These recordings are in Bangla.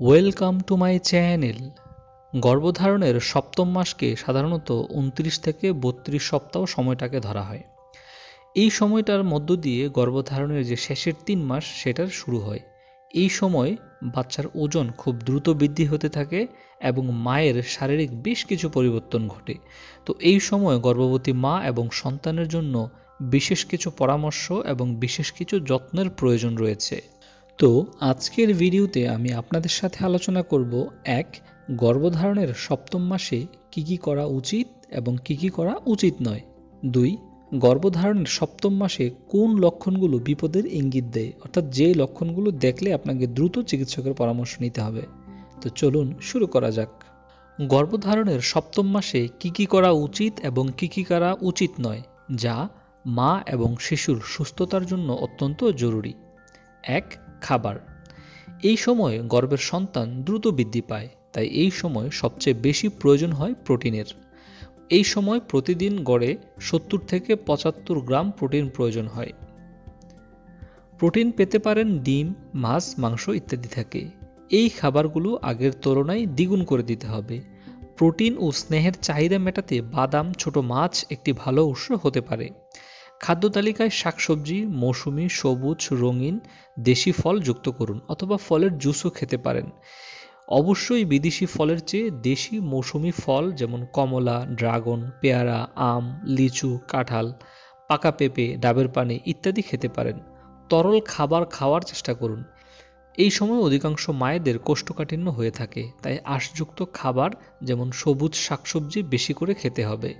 ওয়েলকাম টু মাই চ্যানেল গর্ভধারণের সপ্তম মাসকে সাধারণত উনত্রিশ থেকে বত্রিশ সপ্তাহ সময়টাকে ধরা হয়। এই সময়টার মধ্য দিয়ে গর্ভধারণের যে শেষের তিন মাস সেটার শুরু হয়। এই সময় বাচ্চার ওজন খুব দ্রুত বৃদ্ধি হতে থাকে এবং মায়ের শারীরিক বেশ কিছু পরিবর্তন ঘটে। তো এই সময় গর্ভবতী মা এবং সন্তানের জন্য বিশেষ কিছু পরামর্শ এবং বিশেষ কিছু যত্নের প্রয়োজন রয়েছে। তো আজকের ভিডিওতে আমি আপনাদের সাথে আলোচনা করব, এক, গর্ভধারণের সপ্তম মাসে কি কি করা উচিত এবং কি কি করা উচিত নয়। দুই, গর্ভধারণের সপ্তম মাসে কোন লক্ষণগুলো বিপদের ইঙ্গিত দেয়, অর্থাৎ যে লক্ষণগুলো দেখলে আপনাকে দ্রুত চিকিৎসকের পরামর্শ নিতে হবে। তো চলুন শুরু করা যাক। গর্ভধারণের সপ্তম মাসে কি কি করা উচিত এবং কি কি করা উচিত নয়, যা মা এবং শিশুর সুস্থতার জন্য অত্যন্ত জরুরি। এক খাবার। এই সময় গর্ভের সন্তান দ্রুত বৃদ্ধি পায়, তাই এই সময় সবচেয়ে বেশি প্রয়োজন হয় প্রোটিনের। এই সময় প্রতিদিন গড়ে সত্তর থেকে পঁচাত্তর গ্রাম প্রোটিন প্রয়োজন হয়। প্রোটিন পেতে পারেন ডিম, মাছ, মাংস ইত্যাদি থেকে। এই খাবারগুলো আগের তুলনায় দ্বিগুণ করে দিতে হবে। প্রোটিন ও স্নেহের চাহিদা মেটাতে বাদাম, ছোট মাছ একটি ভালো উৎস হতে পারে। খাদ্য তালিকায় শাকসবজি, মৌসুমি, সবুজ, রঙিন, দেশি ফল যুক্ত করুন অথবা ফলের জুসও খেতে পারেন। অবশ্যই বিদেশি ফলের চেয়ে দেশি মৌসুমি ফল যেমন কমলা, ড্রাগন, পেয়ারা, আম, লিচু, কাঁঠাল, পাকা পেঁপে, ডাবের পানি ইত্যাদি খেতে পারেন। তরল খাবার খাওয়ার চেষ্টা করুন। এই সময় অধিকাংশ মায়েদের কোষ্ঠকাঠিন্য হয়ে থাকে, তাই আঁশযুক্ত খাবার যেমন সবুজ শাকসবজি বেশি করে খেতে হবে।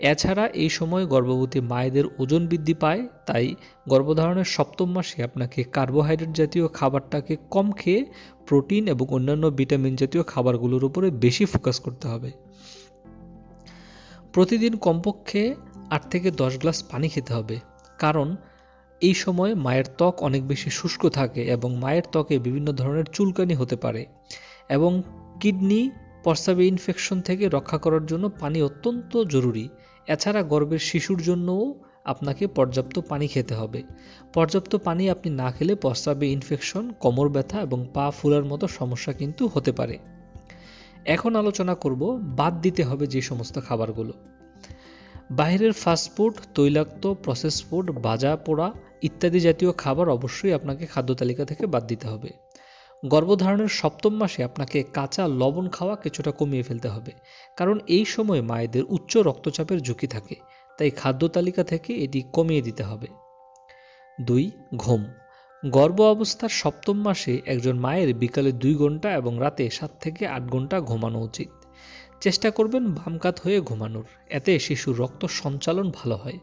এছাড়া এই সময় গর্ভবতী মায়েদের ওজন বৃদ্ধি পায়, তাই গর্ভধারণের সপ্তম মাসে আপনাকে কার্বোহাইড্রেট জাতীয় খাবারটাকে কম খেয়ে প্রোটিন এবং অন্যান্য ভিটামিন জাতীয় খাবারগুলোর উপরে বেশি ফোকাস করতে হবে। প্রতিদিন কমপক্ষে আট থেকে দশ গ্লাস পানি খেতে হবে, কারণ এই সময় মায়ের ত্বক অনেক বেশি শুষ্ক থাকে এবং মায়ের ত্বকে বিভিন্ন ধরনের চুলকানি হতে পারে এবং কিডনি প্রস্রাবে ইনফেকশন থেকে রক্ষা করার জন্য পানি অত্যন্ত জরুরি। এছাড়া গর্ভের শিশুর জন্যও আপনাকে পর্যাপ্ত পানি খেতে হবে। পর্যাপ্ত পানি আপনি না খেলে প্রস্রাবে ইনফেকশন কোমর ব্যথা এবং পা ফুলার মতো সমস্যা কিন্তু হতে পারে। এখন আলোচনা করব, বাদ দিতে হবে যে সমস্ত খাবারগুলো। বাইরের ফাস্টফুড তৈলাক্ত প্রসেস ফুড বাজা পোড়া ইত্যাদি জাতীয় খাবার অবশ্যই আপনাকে খাদ্য তালিকা থেকে বাদ দিতে হবে। গর্ভধারণের সপ্তম মাসে আপনাকে কাঁচা লবণ খাওয়া কিছুটা কমিয়ে ফেলতে হবে। কারণ এই সময় মায়েদের উচ্চ রক্তচাপের ঝুঁকি থাকে, তাই খাদ্য তালিকা থেকে এটি কমিয়ে দিতে হবে। দুই, ঘুম। গর্ভ অবস্থার সপ্তম মাসে একজন মায়ের বিকালে দুই ঘণ্টা এবং রাতে সাত থেকে আট ঘণ্টা ঘুমানো উচিত। চেষ্টা করবেন বামকাত হয়ে ঘুমানোর, এতে শিশুর রক্ত সঞ্চালন ভালো হয়।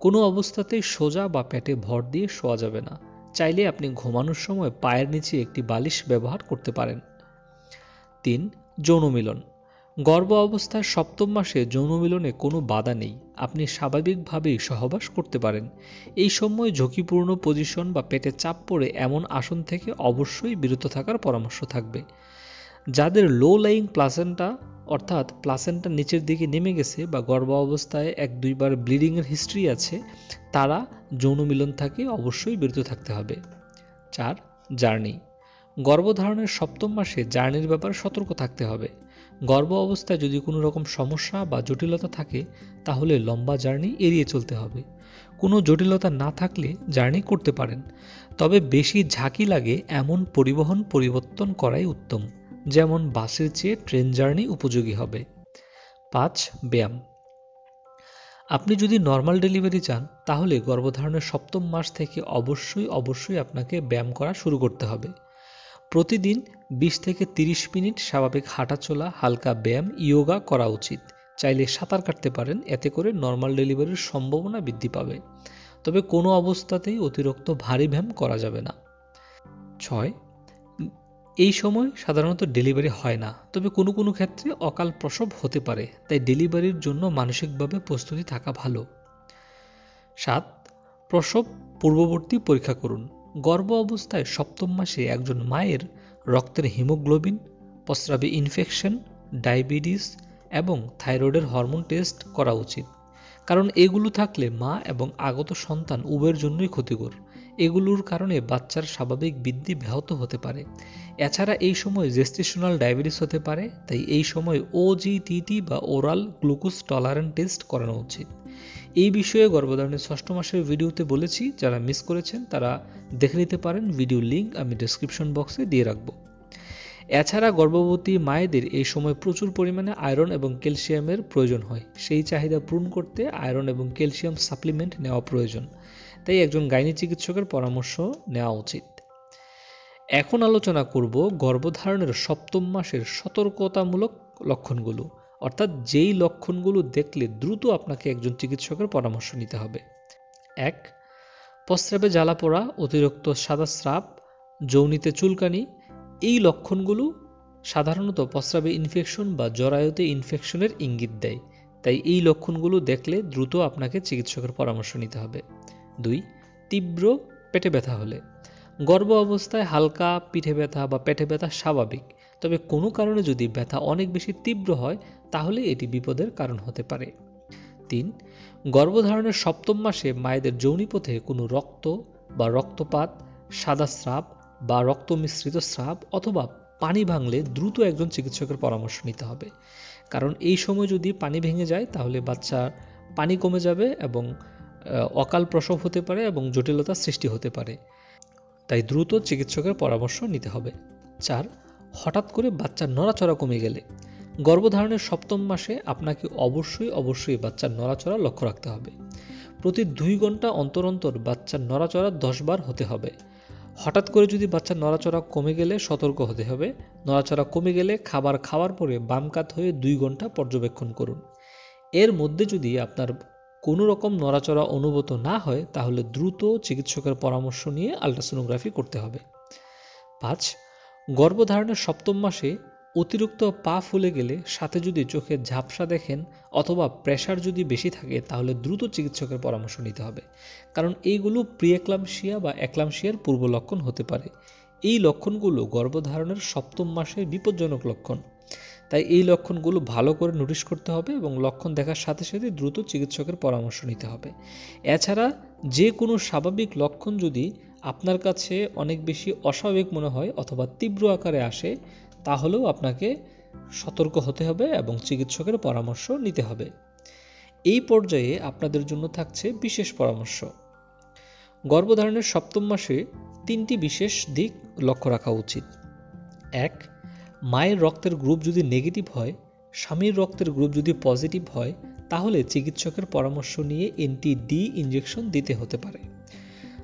কোনো অবস্থাতেই সোজা বা পেটে ভর দিয়ে শোয়া যাবে না। চাইলে আপনি ঘুমানোর সময় পায়ের নিচে একটি বালিশ ব্যবহার করতে পারেন। তিন যৌনমিলন গর্ভ অবস্থার সপ্তম মাসে যৌনমিলনে কোনো বাধা নেই। আপনি স্বাভাবিকভাবেই সহবাস করতে পারেন। এই সময় ঝুঁকিপূর্ণ পজিশন বা পেটে চাপ পড়ে এমন আসন থেকে অবশ্যই বিরত থাকার পরামর্শ থাকবে। যাদের লো লাইং প্লাসেন্টা অর্থাৎ প্লাসেন্টা নিচের দিকে নেমে গেছে বা গর্ভ অবস্থায় এক দুইবার ব্লিডিংয়ের হিস্ট্রি আছে, তারা যৌন মিলন থেকে অবশ্যই বিরত থাকতে হবে। চার, জার্নি। গর্ভধারণের সপ্তম মাসে জার্নির ব্যাপারে সতর্ক থাকতে হবে। গর্ভ অবস্থায় যদি কোনো রকম সমস্যা বা জটিলতা থাকে, তাহলে লম্বা জার্নি এড়িয়ে চলতে হবে। কোনো জটিলতা না থাকলে জার্নি করতে পারেন। তবে বেশি ঝাঁকি লাগে এমন পরিবহন পরিবর্তন করাই উত্তম। যেমন বাসের চেয়ে ট্রেন জার্নি উপযোগী হবে। পাঁচ, ব্যায়াম। আপনি যদি নর্মাল ডেলিভারি চান, তাহলে গর্ভধারণের সপ্তম মাস থেকে অবশ্যই অবশ্যই আপনাকে ব্যায়াম করা শুরু করতে হবে। প্রতিদিন বিশ থেকে তিরিশ মিনিট স্বাভাবিক হাঁটাচলা হালকা ব্যায়াম, ইয়োগা করা উচিত। চাইলে সাঁতার কাটতে পারেন, এতে করে নর্মাল ডেলিভারির সম্ভাবনা বৃদ্ধি পাবে। তবে কোনো অবস্থাতেই অতিরিক্ত ভারী ব্যায়াম করা যাবে না। ছয় এই সময় সাধারণত ডেলিভারি হয় না। তবে কোনো কোনো ক্ষেত্রে অকাল প্রসব হতে পারে, তাই ডেলিভারির জন্য মানসিকভাবে প্রস্তুতি থাকা ভালো। সাত, প্রসব পূর্ববর্তী পরীক্ষা করুন। গর্ভ অবস্থায় সপ্তম মাসে একজন মায়ের রক্তের হিমোগ্লোবিন প্রস্রাবে ইনফেকশন, ডায়াবেটিস এবং থাইরয়েডের হরমোন টেস্ট করা উচিত। কারণ এগুলো থাকলে মা এবং আগত সন্তান উভয়ের জন্যই ক্ষতিকর। এগুলোর কারণে বাচ্চার স্বাভাবিক বৃদ্ধি ব্যাহত হতে পারে। এছাড়া এই সময় জেস্টেশনাল ডায়াবেটিস হতে পারে, তাই এই সময় ওজিটিটি বা ওরাল গ্লুকোজ টলারেন্ট টেস্ট করানো উচিত। এই বিষয়ে গর্ভধারণের ষষ্ঠ মাসের ভিডিওতে বলেছি, যারা মিস করেছেন তারা দেখে নিতে পারেন ভিডিও লিঙ্ক আমি ডেসক্রিপশন বক্সে দিয়ে রাখব। এছাড়া গর্ভবতী মায়েদের এই সময় প্রচুর পরিমাণে আয়রন এবং ক্যালসিয়ামের প্রয়োজন হয়। সেই চাহিদা পূরণ করতে আয়রন এবং ক্যালসিয়াম সাপ্লিমেন্ট নেওয়া প্রয়োজন। তাই একজন গাইনি চিকিৎসকের পরামর্শ নেওয়া উচিত। এখন আলোচনা করব গর্ভধারণের সপ্তম মাসের সতর্কতামূলক লক্ষণগুলো, অর্থাৎ যেই লক্ষণগুলো দেখলে দ্রুত আপনাকে একজন চিকিৎসকের পরামর্শ নিতে হবে। এক, প্রস্রাবে জ্বালা পোড়া, অতিরিক্ত সাদা স্রাব, যৌনিতে চুলকানি, এই লক্ষণগুলো সাধারণত প্রস্রাবে ইনফেকশন বা জরায়ুতে ইনফেকশনের ইঙ্গিত দেয়। তাই এই লক্ষণগুলো দেখলে দ্রুত আপনাকে চিকিৎসকের পরামর্শ নিতে হবে। দুই, তীব্র পেটে ব্যথা হলে। গর্ভ অবস্থায় হালকা পিঠে ব্যথা বা পেটে ব্যথা স্বাভাবিক, তবে কোনো কারণে যদি ব্যথা অনেক বেশি তীব্র হয়, তাহলে এটি বিপদের কারণ হতে পারে। তিন, গর্ভধারণের সপ্তম মাসে মায়েদের যৌনিপথে কোনো রক্ত বা রক্তপাত, সাদা স্রাব বা রক্ত মিশ্রিত স্রাব অথবা পানি ভাঙলে দ্রুত একজন চিকিৎসকের পরামর্শ নিতে হবে। কারণ এই সময় যদি পানি ভেঙে যায়, তাহলে বাচ্চার পানি কমে যাবে এবং অকাল প্রসব হতে পারে এবং জটিলতা সৃষ্টি হতে পারে। তাই দ্রুত চিকিৎসকের পরামর্শ নিতে হবে। চার, হঠাৎ করে বাচ্চার নড়াচড়া কমে গেলে। গর্ভধারণের সপ্তম মাসে আপনাকে অবশ্যই অবশ্যই বাচ্চার নড়াচড়া লক্ষ্য রাখতে হবে। প্রতি দুই ঘণ্টা অন্তর অন্তর বাচ্চার নড়াচড়া দশ বার হতে হবে। হঠাৎ করে যদি বাচ্চার নড়াচড়া কমে গেলে সতর্ক হতে হবে। নড়াচড়া কমে গেলে খাবার খাওয়ার পরে বাম কাত হয়ে দুই ঘণ্টা পর্যবেক্ষণ করুন। এর মধ্যে যদি আপনার কোনো রকম নড়াচড়া অনুভূত না হয়, তাহলে দ্রুত চিকিৎসকের পরামর্শ নিয়ে আলট্রাসোনোগ্রাফি করতে হবে। পাঁচ, গর্ভধারণের সপ্তম মাসে অতিরিক্ত পা ফুলে গেলে সাথে যদি চোখে ঝাপসা দেখেন অথবা প্রেশার যদি বেশি থাকে, তাহলে দ্রুত চিকিৎসকের পরামর্শ নিতে হবে। কারণ এইগুলো প্রিয়েক্লামশিয়া বা একলামশিয়ার পূর্ব লক্ষণ হতে পারে। এই লক্ষণগুলো গর্ভধারণের সপ্তম মাসের বিপজ্জনক লক্ষণ। তাই এই লক্ষণগুলো ভালো করে নোটিশ করতে হবে এবং লক্ষণ দেখার সাথে সাথে দ্রুত চিকিৎসকের পরামর্শ নিতে হবে। এছাড়া যে কোনো স্বাভাবিক লক্ষণ যদি আপনার কাছে অনেক বেশি অস্বাভাবিক মনে হয় অথবা তীব্র আকারে আসে, তাহলেও আপনাকে সতর্ক হতে হবে এবং চিকিৎসকের পরামর্শ নিতে হবে। এই পর্যায়ে আপনাদের জন্য থাকছে বিশেষ পরামর্শ। গর্ভধারণের সপ্তম মাসে তিনটি বিশেষ দিক লক্ষ্য রাখা উচিত। এক মায়ের রক্তের গ্রুপ যদি নেগেটিভ হয়, স্বামীর রক্তের গ্রুপ যদি পজিটিভ হয়, তাহলে চিকিৎসকের পরামর্শ নিয়ে এনটি ডি ইঞ্জেকশন দিতে হতে পারে।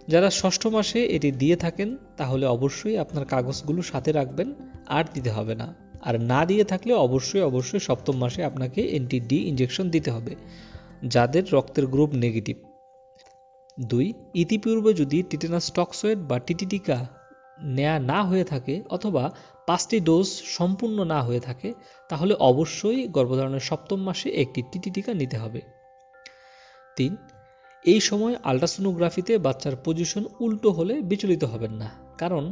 যারা ষষ্ঠ মাসে এটি দিয়ে থাকেন, তাহলে অবশ্যই আপনার কাগজগুলো সাথে রাখবেন, আর দিতে হবে না। আর না দিয়ে থাকলে অবশ্যই অবশ্যই সপ্তম মাসে আপনাকে এনটি ডি ইঞ্জেকশন দিতে হবে, যাদের রক্তের গ্রুপ নেগেটিভ দুই, ইতিপূর্বে যদি টিটেনাস টক্সয়েড বা টিটি টিকা নেয়া না হয়ে থাকে, অথবা পাঁচটি ডোজ সম্পূর্ণ না হয়ে থাকে, তাহলে অবশ্যই গর্ভধারণের সপ্তম মাসে একটি টিটি টিকা নিতে হবে। তিন, এই সময় আলট্রাসোনোগ্রাফিতে বাচ্চার পজিশন উল্টো হলে বিচলিত হবেন না, কারণ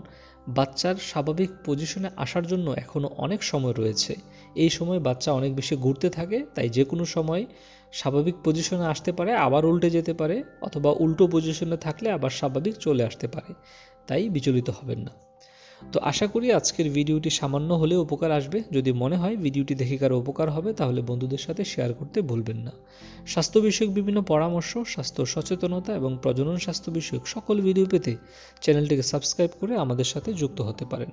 বাচ্চার স্বাভাবিক পজিশনে আসার জন্য এখনও অনেক সময় রয়েছে। এই সময় বাচ্চা অনেক বেশি ঘুরতে থাকে, তাই যে কোনো সময় স্বাভাবিক পজিশনে আসতে পারে, আবার উল্টে যেতে পারে, অথবা উল্টো পজিশনে থাকলে আবার স্বাভাবিক চলে আসতে পারে, তাই বিচলিত হবেন না। তো আশা করি আজকের ভিডিওটি সামান্য হলেও উপকার আসবে। যদি মনে হয় ভিডিওটি দেখে কারও উপকার হবে, তাহলে বন্ধুদের সাথে শেয়ার করতে ভুলবেন না। স্বাস্থ্য বিষয়ক বিভিন্ন পরামর্শ, স্বাস্থ্য সচেতনতা এবং প্রজনন স্বাস্থ্য বিষয়ক সকল ভিডিও পেতে চ্যানেলটিকে সাবস্ক্রাইব করে আমাদের সাথে যুক্ত হতে পারেন।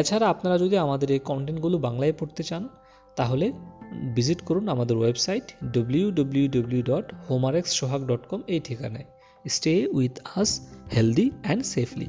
এছাড়া আপনারা যদি আমাদের এই কন্টেন্টগুলো বাংলায় পড়তে চান, তাহলে ভিজিট করুন আমাদের website W W dot Sohag dot com এই ঠিকানায়। Stay with us healthy and safely